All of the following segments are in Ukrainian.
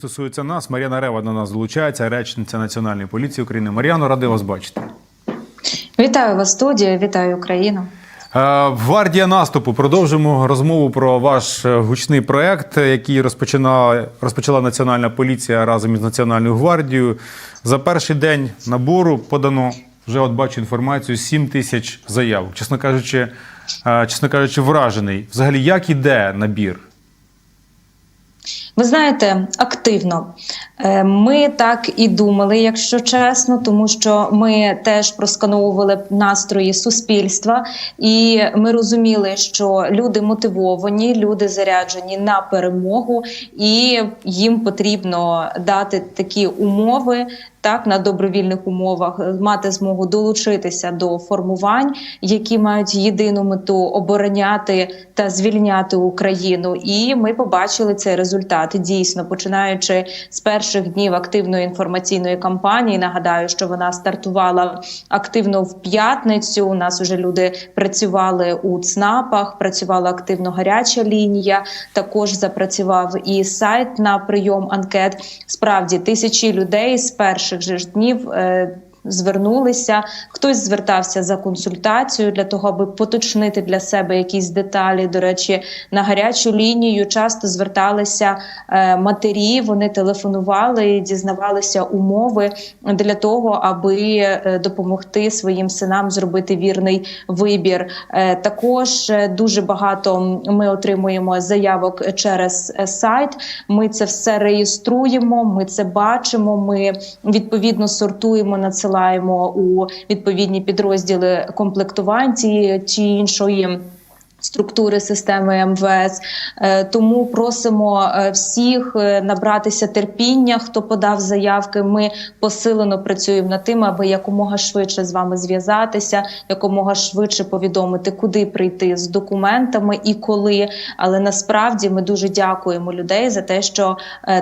Стосується нас, Мар'яна Рева до нас долучається, речниця Національної поліції України. Мар'яно, радий вас бачити. Вітаю вас, студія, вітаю Україну. Е, Гвардія наступу. Продовжимо розмову про ваш е, гучний проект, який розпочинала, розпочала Національна поліція разом із Національною гвардією. За перший день набору подано вже от бачу інформацію: 7 тисяч заяв. Чесно кажучи, е, чесно кажучи, вражений. Взагалі, як іде набір? Ви знаєте, активно ми так і думали, якщо чесно, тому що ми теж проскановували настрої суспільства, і ми розуміли, що люди мотивовані, люди заряджені на перемогу, і їм потрібно дати такі умови. Так, на добровільних умовах мати змогу долучитися до формувань, які мають єдину мету обороняти та звільняти Україну. І ми побачили цей результат. Дійсно, починаючи з перших днів активної інформаційної кампанії. Нагадаю, що вона стартувала активно в п'ятницю. У нас вже люди працювали у ЦНАПах, працювала активно гаряча лінія. Також запрацював і сайт на прийом анкет. Справді тисячі людей з перших же ж днів. е, Звернулися, хтось звертався за консультацією для того, аби поточнити для себе якісь деталі. До речі, на гарячу лінію часто зверталися е, матері. Вони телефонували і дізнавалися умови для того, аби е, допомогти своїм синам зробити вірний вибір. Е, також дуже багато ми отримуємо заявок через сайт. Ми це все реєструємо. Ми це бачимо. Ми відповідно сортуємо надсилаємо у відповідні підрозділи комплектувань цієї чи іншої. Структури системи МВС Е, тому просимо е, всіх е, набратися терпіння. Хто подав заявки, ми посилено працюємо над тим, аби якомога швидше з вами зв'язатися, якомога швидше повідомити, куди прийти з документами і коли. Але насправді ми дуже дякуємо людей за те, що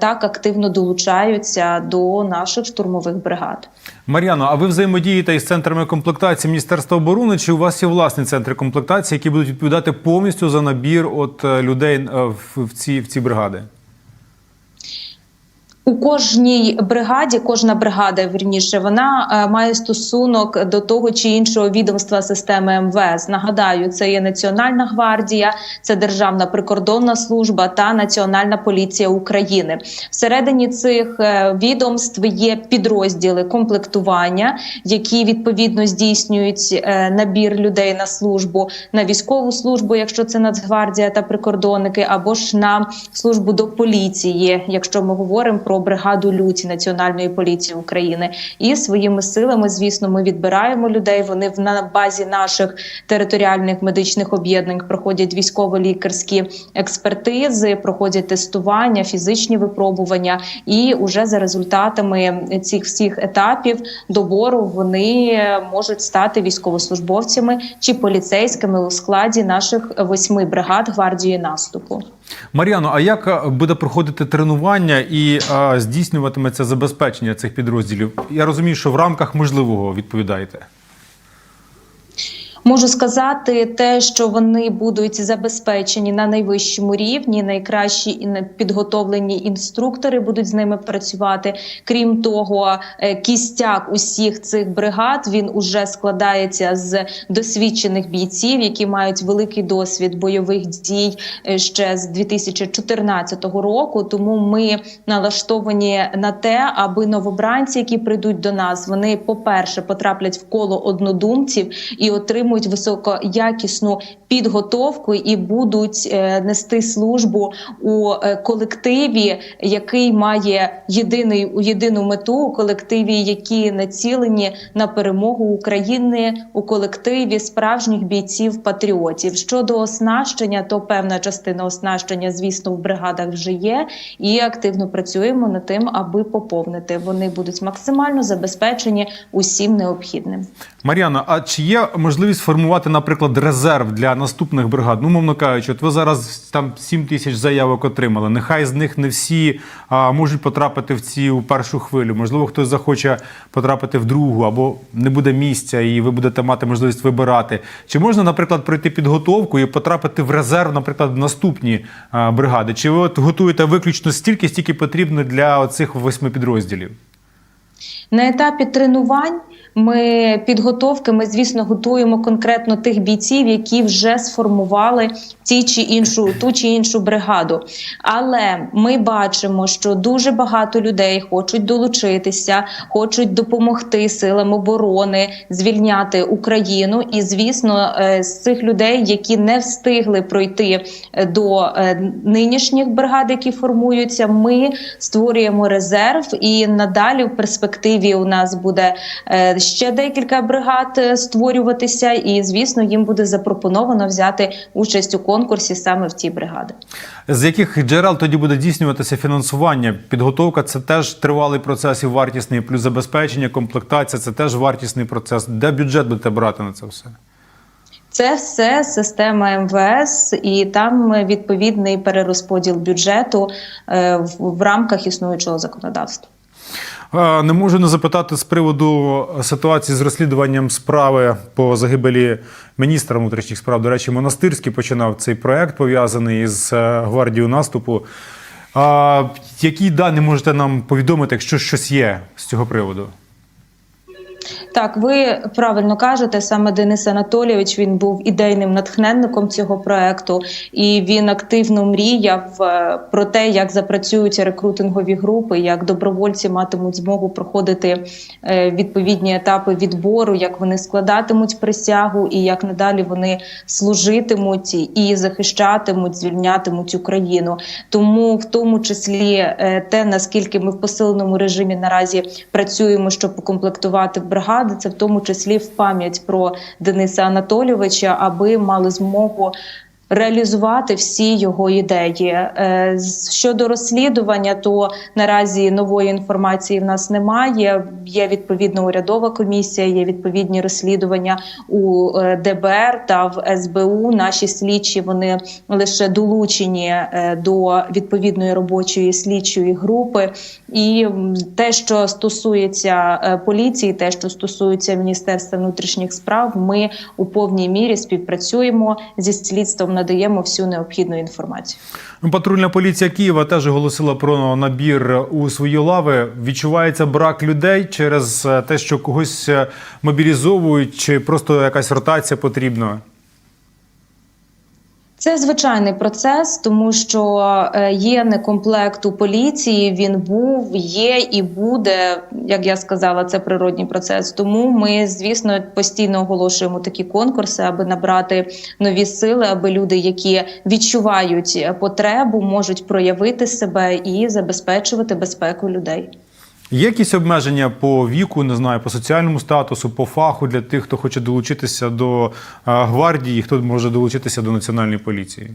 так активно долучаються до наших штурмових бригад. Мар'яно, а ви взаємодієте із центрами комплектації Міністерства оборони? Чи у вас є власні центри комплектації, які будуть відповідати повністю за набір от е, людей е, в, ці в ці бригади? У кожній бригаді, кожна бригада вірніше, вона е, має стосунок до того чи іншого відомства системи МВС. Нагадаю, це є Національна гвардія, це Державна прикордонна служба та Національна поліція України. Всередині цих е, відомств є підрозділи комплектування, які відповідно здійснюють е, набір людей на службу на військову службу, якщо це Нацгвардія та прикордонники, або ж на службу до поліції, якщо ми говоримо про бригаду люті Національної поліції України, і своїми силами, звісно, ми відбираємо людей. Вони в на базі наших територіальних медичних об'єднань проходять військово-лікарські експертизи, проходять тестування, фізичні випробування, і уже за результатами цих всіх етапів добору вони можуть стати військовослужбовцями чи поліцейськими у складі наших восьми бригад гвардії наступу. Мар'яно, а як е, буде проходити тренування і а, здійснюватиметься забезпечення цих підрозділів? Я розумію, що в рамках можливого відповідаєте. Можу сказати те, що вони будуть забезпечені на найвищому рівні. Найкращі і підготовлені інструктори будуть з ними працювати. Крім того, е, кістяк усіх цих бригад він уже складається з досвідчених бійців, які мають великий досвід бойових дій е, ще з 2014 року. Тому ми налаштовані на те, аби новобранці, які прийдуть до нас, вони, по-перше, потраплять в коло однодумців і отримують високоякісну підготовку і будуть е, нести службу у е, колективі, який має єдиний єдину мету у колективі, які націлені на перемогу України у колективі справжніх бійців патріотів. Щодо оснащення, то певна частина оснащення, звісно, в бригадах вже є, і активно працюємо над тим, аби поповнити. Вони будуть максимально забезпечені усім необхідним. Мар'яно, а чи є можливість сформувати, наприклад, резерв для наступних бригад? Ну, мовно кажучи, от ви зараз там 7 тисяч заявок отримали. Нехай з них не всі а, можуть потрапити в цю першу хвилю. Можливо, хтось захоче потрапити в другу, або не буде місця, і ви будете мати можливість вибирати. Чи можна, наприклад, пройти підготовку і потрапити в резерв, наприклад, в наступні а, бригади? Чи ви от готуєте виключно стільки, стільки потрібно для цих восьми підрозділів? На етапі тренувань ми підготовки, ми звісно готуємо конкретно тих бійців, які вже сформували ті чи іншу ту чи іншу бригаду. Але ми бачимо, що дуже багато людей хочуть долучитися, хочуть допомогти силам оборони звільняти Україну. І звісно, е, з цих людей, які не встигли пройти е, до е, нинішніх бригад, які формуються, ми створюємо резерв, і надалі в перспективі у нас буде е, ще декілька бригад е, створюватися, і звісно, їм буде запропоновано взяти участь у конкурсі саме в ті бригади. З яких джерел тоді буде здійснюватися фінансування? Підготовка це теж тривалий процес і вартісний, плюс забезпечення, комплектація це теж вартісний процес. Де бюджет будете брати на це все? Це все система МВС, і там е, відповідний перерозподіл бюджету в рамках існуючого законодавства. Е, Не можу не запитати з приводу ситуації з розслідуванням справи по загибелі міністра внутрішніх справ. До речі, монастирський починав цей проект пов'язаний із е, гвардією наступу. А, які дані можете нам повідомити, якщо щось є з цього приводу? Так, ви правильно кажете, саме Денис Анатолійович він був ідейним натхненником цього проекту, і він активно мріяв е, про те, як запрацюють рекрутингові групи, як добровольці матимуть змогу проходити е, відповідні етапи відбору, як вони складатимуть присягу, і як надалі вони служитимуть і захищатимуть, звільнятимуть Україну. Тому в тому числі е, те, наскільки ми в посиленому режимі наразі працюємо, щоб покомплектувати бригади, це в тому числі в пам'ять про Дениса Анатолійовича, аби мали змогу. Реалізувати всі його ідеї Е, щодо розслідування, то наразі нової інформації в нас немає. Є відповідна урядова комісія, є відповідні розслідування у е, ДБР та в СБУ. Наші слідчі вони лише долучені е, до відповідної робочої слідчої групи. І те, що стосується поліції, те, що стосується Міністерства внутрішніх справ, ми у повній мірі співпрацюємо зі слідством, надаємо всю необхідну інформацію. Ну, Патрульна поліція Києва теж оголосила про набір у свої лави. Відчувається брак людей через е, те, що когось е, мобілізовують, чи просто якась ротація потрібна. Це звичайний процес, тому що е, є некомплект у поліції. Він був, є і буде. Як я сказала, це природній процес. Тому ми, звісно, постійно оголошуємо такі конкурси, аби набрати нові сили, аби люди, які відчувають потребу, можуть проявити себе і забезпечувати безпеку людей. Є якісь обмеження по віку, не знаю, по соціальному статусу, по фаху для тих, хто хоче долучитися до е, гвардії, хто може долучитися до національної поліції?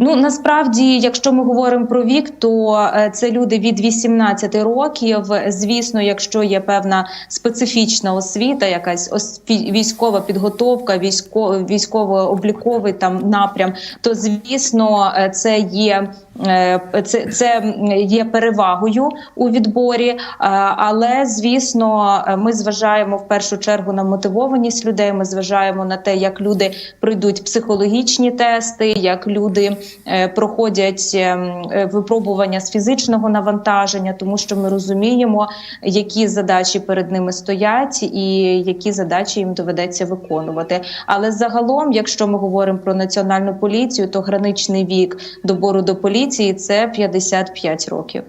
Ну насправді, якщо ми говоримо про вік, то е, це люди від 18 років. Звісно, якщо є певна специфічна освіта, якась військова підготовка, військо, військово-обліковий там напрям, то звісно, е, це є. Е, Це, це є перевагою у відборі, е, але звісно, ми зважаємо в першу чергу на мотивованість людей. Ми зважаємо на те, як люди пройдуть психологічні тести, як люди е, проходять випробування з фізичного навантаження, тому що ми розуміємо, які задачі перед ними стоять, і які задачі їм доведеться виконувати. Але загалом, якщо ми говоримо про національну поліцію, то граничний вік добору до поліції це 55 років.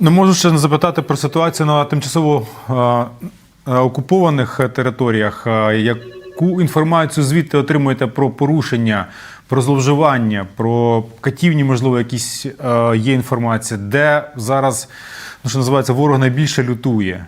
Не можу ще не запитати про ситуацію на тимчасово е, окупованих територіях. Яку інформацію звідти отримуєте про порушення, про зловживання, про катівні, можливо, якісь е, є інформація, де зараз, ну, що називається, ворог найбільше лютує?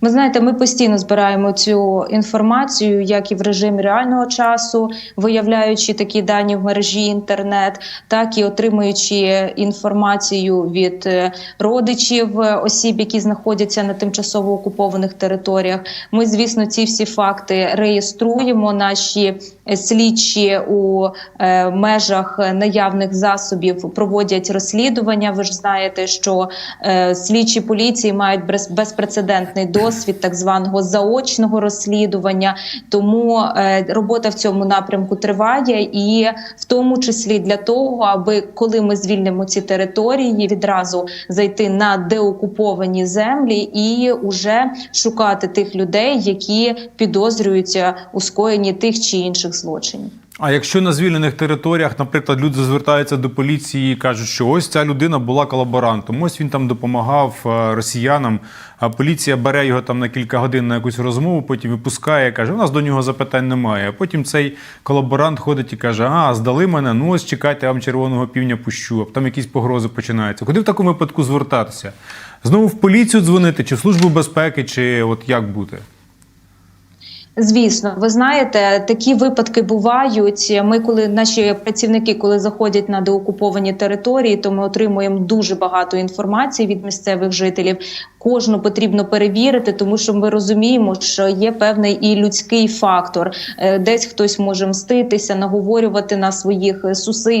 Ви знаєте, ми постійно збираємо цю інформацію, як і в режимі реального часу, виявляючи такі дані в мережі інтернет, так і отримуючи інформацію від е, родичів е, осіб, які знаходяться на тимчасово окупованих територіях. Ми, звісно, ці всі факти реєструємо. Наші слідчі у е, межах наявних засобів проводять розслідування. Ви ж знаєте, що е, слідчі поліції мають без- безпрецедентний досвід так званого заочного розслідування. Тому е, робота в цьому напрямку триває, і в тому числі для того, аби коли ми звільнимо ці території, відразу зайти на деокуповані землі і уже шукати тих людей, які підозрюються у скоєнні тих чи інших злочинів. А якщо на звільнених територіях, наприклад, люди звертаються до поліції і кажуть, що ось ця людина була колаборантом, ось він там допомагав е, росіянам, а поліція бере його там на кілька годин на якусь розмову, потім випускає, каже, у нас до нього запитань немає. А потім цей колаборант ходить і каже: А, здали мене, ну ось чекайте, я вам червоного півня пущу, а там якісь погрози починаються. Куди в такому випадку звертатися? Знову в поліцію дзвонити, чи в службу безпеки, чи от як бути? Звісно, ви знаєте, такі випадки бувають. Ми, коли наші працівники, коли заходять на деокуповані території, то ми отримуємо дуже багато інформації від місцевих жителів. Кожну потрібно перевірити, тому що ми розуміємо, що є певний і людський фактор. Е, Десь хтось може мститися, наговорювати на своїх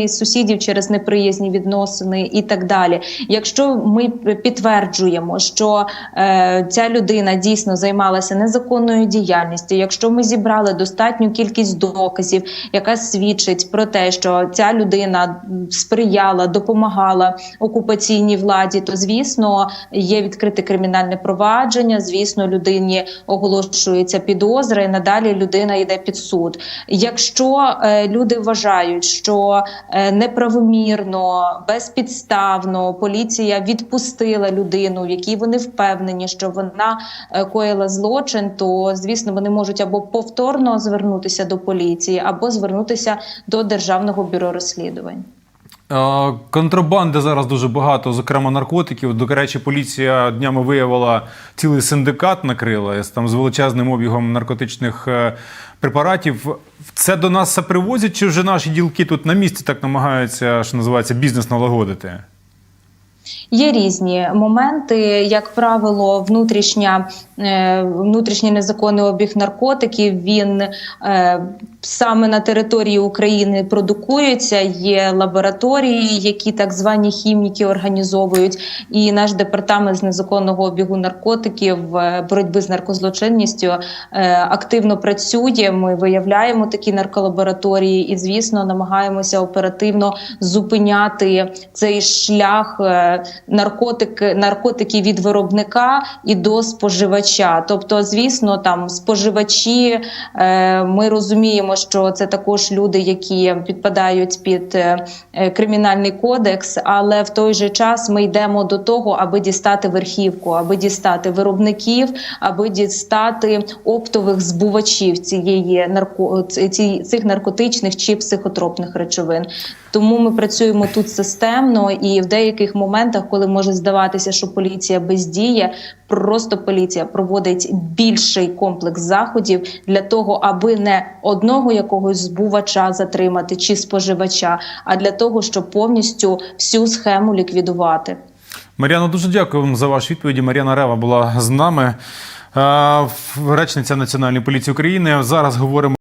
сусідів через неприязні відносини і так далі. Якщо ми підтверджуємо, що е, ця людина дійсно займалася незаконною діяльністю, якщо ми зібрали достатню кількість доказів, яка свідчить про те, що ця людина сприяла, допомагала окупаційній владі, то звісно є відкрите кримінальне провадження. Звісно, людині оголошується підозра, і надалі людина йде під суд. Якщо е, люди вважають, що е, неправомірно, безпідставно поліція відпустила людину, в якій вони впевнені, що вона е, коїла злочин, то звісно вони можуть або повторно звернутися до поліції, або звернутися до державного бюро розслідувань. Е, Контрабанди зараз дуже багато, зокрема наркотиків. До речі, поліція днями виявила цілий синдикат накрила там з величезним обігом наркотичних е, препаратів. Це до нас все привозять, чи вже наші ділки тут на місці так намагаються, що називається, бізнес налагодити? Є різні моменти, як правило, внутрішня, е, внутрішній незаконний обіг наркотиків він е, саме на території України продукується. Є лабораторії, які так звані хіміки організовують. І наш департамент з незаконного обігу наркотиків е, боротьби з наркозлочинністю активно працює. Ми виявляємо такі нарколабораторії і, звісно, намагаємося оперативно зупиняти цей шлях наркотики, наркотики від виробника і до споживача. Тобто, звісно, там споживачі, е, ми розуміємо, що це також люди, які підпадають під е, кримінальний кодекс, але в той же час ми йдемо до того, аби дістати верхівку, аби дістати виробників, аби дістати оптових збувачів цієї нарко цих наркотичних чи психотропних речовин. Тому ми працюємо тут системно і в деяких моментах, коли може здаватися, що поліція бездіє, просто поліція проводить більший комплекс заходів для того, аби не одного якогось збувача затримати чи споживача, а для того, щоб повністю всю схему ліквідувати. Мар'яно, дуже дякую вам за ваші відповіді. Мар'яна Рева була з нами, речниця Національної поліції України. Зараз говоримо.